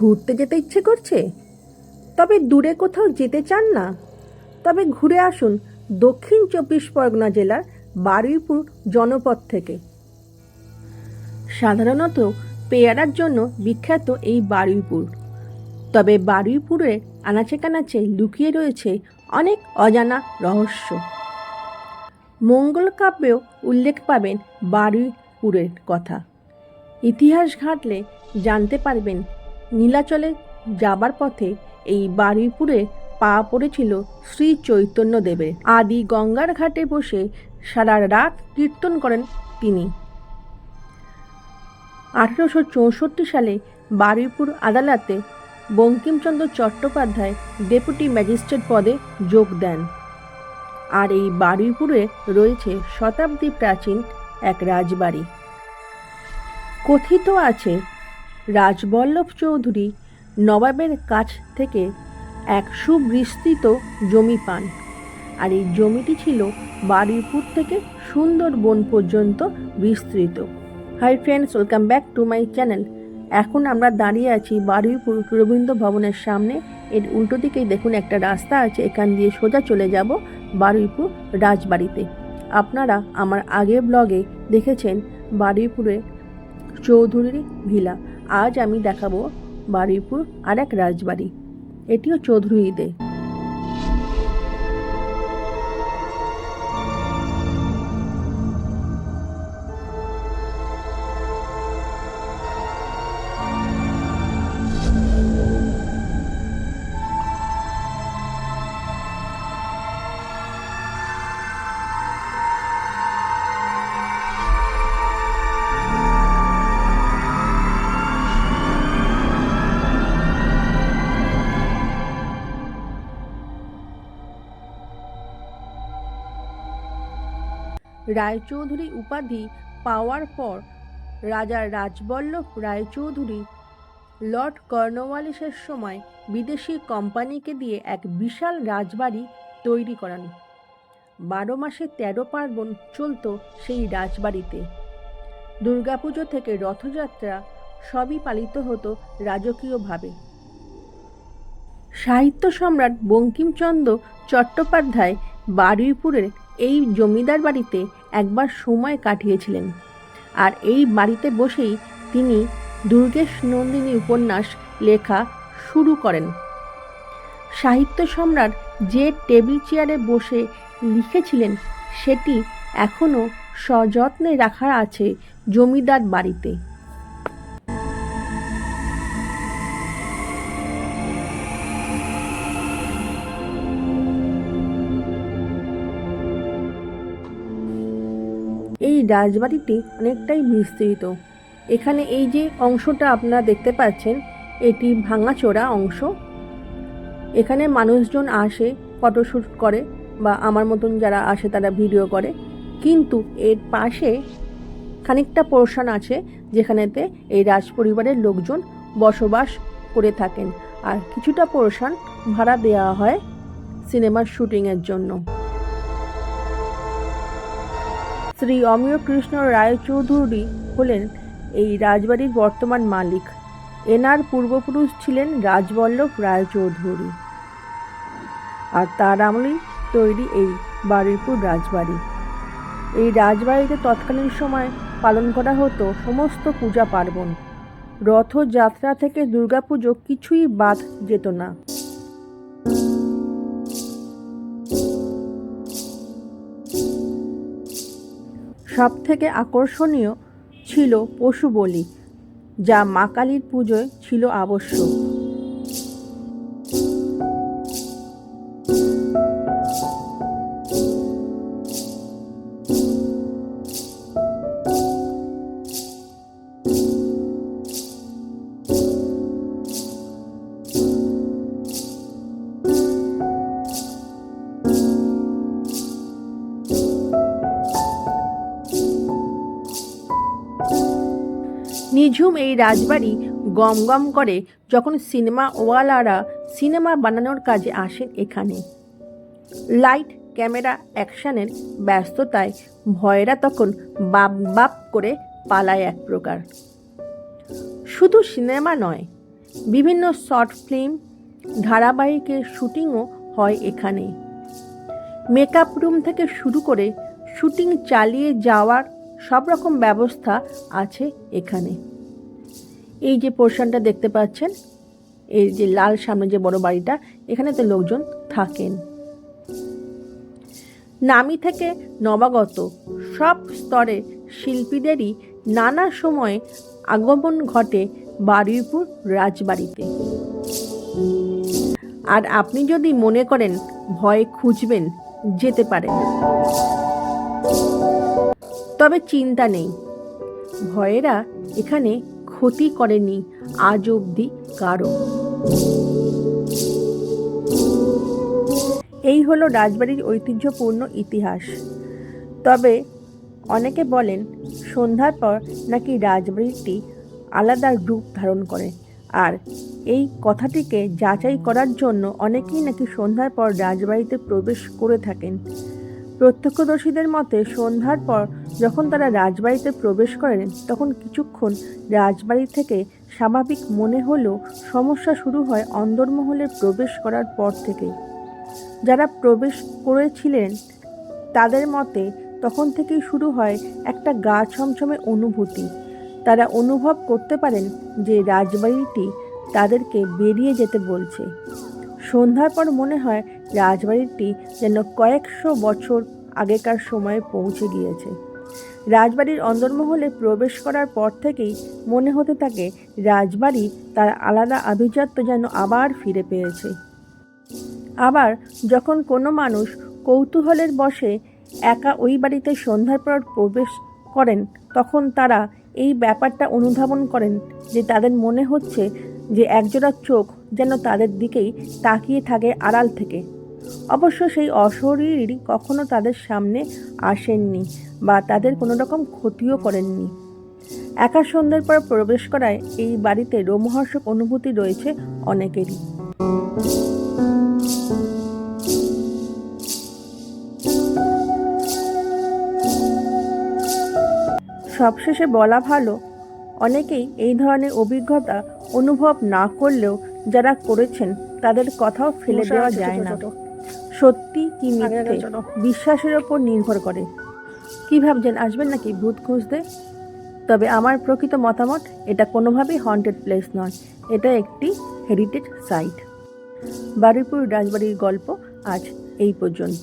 ঘুরতে যেতে ইচ্ছে করছে? তবে দূরে কোথাও যেতে চান না। তবে ঘুরে আসুন দক্ষিণ চব্বিশ পরগনা জেলার বারুইপুর জনপদ থেকে। সাধারণত পেয়ারার জন্য বিখ্যাত এই বারুইপুর। তবে বারুইপুরে আনাচে কানাচে লুকিয়ে রয়েছে অনেক অজানা রহস্য। মঙ্গল কাব্যেও উল্লেখ পাবেন বারুইপুরের কথা। ইতিহাস ঘাটলে জানতে পারবেন নীলাচলে যাবার পথে এই বারুইপুরে পা পড়েছিল শ্রী চৈতন্য চৈতন্যদেবের। আদি গঙ্গার ঘাটে বসে সারা রাত কীর্তন করেন তিনি। আঠেরোশো চৌষট্টি সালে বারুইপুর আদালতে বঙ্কিমচন্দ্র চট্টোপাধ্যায় ডেপুটি ম্যাজিস্ট্রেট পদে যোগ দেন। আর এই বারুইপুরে রয়েছে শতাব্দী প্রাচীন এক রাজবাড়ি। কথিত আছে রাজবল্লভ চৌধুরী নবাবের কাছ থেকে এক সুবিস্তৃত জমি পান। আর এই জমিটি ছিল বারুইপুর থেকে সুন্দরবন পর্যন্ত বিস্তৃত। Hi friends, welcome back to my channel. এখন আমরা দাঁড়িয়ে আছি বারুইপুর রবীন্দ্র ভবনের সামনে। এর উল্টো দিকেই দেখুন একটা রাস্তা আছে, এখান দিয়ে সোজা চলে যাব বারুইপুর রাজবাড়িতে। আপনারা আমার আগের ব্লগে দেখেছেন বারুইপুরে চৌধুরী ভিলা। আজ আমি দেখাবো বারুইপুর আর এক রাজবাড়ি। এটিও চৌধুরীদের রায়চৌধুরী উপাধি পাওয়ার পর রাজা রাজবল্লভ রায়চৌধুরী লর্ড কর্নওয়ালিসের সময় বিদেশি কোম্পানিকে দিয়ে এক বিশাল রাজবাড়ি তৈরি করান। বারো মাসে তেরো পার্বণ চলত সেই রাজবাড়িতে। দুর্গাপুজো থেকে রথযাত্রা সবই পালিত হতো রাজকীয়ভাবে। সাহিত্য সম্রাট বঙ্কিমচন্দ্র চট্টোপাধ্যায় বারুইপুরের এই জমিদার বাড়িতে একবার সময় কাটিয়েছিলেন। আর এই বাড়িতে বসেই তিনি দুর্গেশ নন্দিনী উপন্যাস লেখা শুরু করেন। সাহিত্য সম্রাট যে টেবিল চেয়ারে বসে লিখেছিলেন, সেটি এখনও সযত্নে রাখা আছে জমিদার বাড়িতে। এই রাজবাড়িটি অনেকটাই বিস্তৃত। এখানে এই যে অংশটা আপনারা দেখতে পাচ্ছেন, এটি ভাঙাচোরা অংশ। এখানে মানুষজন আসে ফটোশ্যুট করে বা আমার মতন যারা আসে তারা ভিডিও করে। কিন্তু এর পাশে খানিকটা পোর্শন আছে যেখানেতে এই রাজ পরিবারের লোকজন বসবাস করে থাকেন। আর কিছুটা পোর্শন ভাড়া দেওয়া হয় সিনেমার শুটিংয়ের জন্য। শ্রী অমিয় কৃষ্ণ রায়চৌধুরী হলেন এই রাজবাড়ির বর্তমান মালিক। এনার পূর্বপুরুষ ছিলেন রাজবল্লভ রায়চৌধুরী। আর তার আমলেই তৈরি এই বারুইপুর রাজবাড়ি। এই রাজবাড়িতে তৎকালীন সময় পালন করা হতো সমস্ত পূজা পার্বণ। রথযাত্রা থেকে দুর্গাপুজো কিছুই বাদ যেত না। সব থেকে আকর্ষণীয় ছিল পশু বলি যা মা কালীর পুজোয় ছিল আবশ্যক। নিঝুম এই রাজবাড়ি গম গম করে যখন সিনেমা ওয়ালারা সিনেমা বানানোর কাজে আসেন এখানে। লাইট, ক্যামেরা, অ্যাকশনের ব্যস্ততায় ভয়েরা তখন বাপ বাপ করে পালায় এক প্রকার। শুধু সিনেমা নয়, বিভিন্ন শর্ট ফিল্ম ধারাবাহিকের শুটিংও হয় এখানে। মেকআপ রুম থেকে শুরু করে শুটিং চালিয়ে যাওয়ার সব রকম ব্যবস্থা আছে এখানে। এই যে পোর্শনটা দেখতে পাচ্ছেন, এই যে লাল সামনে যে বড় বাড়িটা, এখানে তো লোকজন থাকেন। নামি থেকে নবাগত সব স্তরে শিল্পীদেরই নানা সময়ে আগমন ঘটে বারুইপুর রাজবাড়িতে। আর আপনি যদি মনে করেন, ভয় খুঁজবেন, যেতে পারেন। তবে চিন্তা নেই। ভয়েরা এখানে ক্ষতি করেনি আজ অবধি কারও। এই হলো রাজবাড়ির ঐতিহ্যপূর্ণ ইতিহাস। তবে অনেকে বলেন, সন্ধ্যার পর নাকি রাজবাড়িটি আলাদা রূপ ধারণ করে। আর এই কথাটিকে যাচাই করার জন্য অনেকেই নাকি সন্ধ্যার পর রাজবাড়িতে প্রবেশ করে থাকেন। প্রত্যক্ষদর্শীদের মতে, সন্ধ্যার পর যখন তারা রাজবাড়িতে প্রবেশ করেন, তখন কিছুক্ষণ রাজবাড়ি থেকে স্বাভাবিক মনে হলেও সমস্যা শুরু হয় অন্দরমহলে প্রবেশ করার পর থেকে যারা প্রবেশ করেছিলেন তাদের মতে তখন থেকেই শুরু হয় একটা গা ছমছমে অনুভূতি। তারা অনুভব করতে পারেন যে রাজবাড়িটি তাদেরকে বেরিয়ে যেতে বলছে। সন্ধ্যার পর মনে হয় রাজবাড়িটি যেন কয়েকশো বছর আগেকার সময়ে পৌঁছে গিয়েছে। রাজবাড়ির অন্দরমহলে প্রবেশ করার পর থেকেই মনে হতে থাকে রাজবাড়ি তার আলাদা আভিজাত্য যেন আবার ফিরে পেয়েছে। আবার যখন কোনো মানুষ কৌতূহলের বসে একা ওই বাড়িতে সন্ধ্যার পর প্রবেশ করেন, তখন তারা এই ব্যাপারটা অনুধাবন করেন যে তাদের মনে হচ্ছে যে একজোড়া চোখ যেন তাদের দিকেই তাকিয়ে থাকে আড়াল থেকে। অবশ্য সেই অশরীরই কখনো তাদের সামনে আসেননি বা তাদের কোনো রকম ক্ষতিও করেননি। একা সন্ধ্যের পর প্রবেশ করায় এই বাড়িতে রোমহর্ষক অনুভূতি রয়েছে অনেকেরই। সবশেষে বলা ভালো অনেকেই এই ধরনের অভিজ্ঞতা অনুভব না করলেও যারা করেছেন তাদের কথাও ফেলে দেওয়া যায় না। সত্যি কি মিথ্যে? বিশ্বাসের ওপর নির্ভর করে। কি ভাবছেন আসবেন নাকি ভূত খুঁজতে? তবে আমার প্রকৃত মতামত এটা কোনোভাবেই হন্টেড প্লেস নয়। এটা একটি হেরিটেজ সাইট বারুইপুর রাজবাড়ির গল্প আজ এই পর্যন্ত।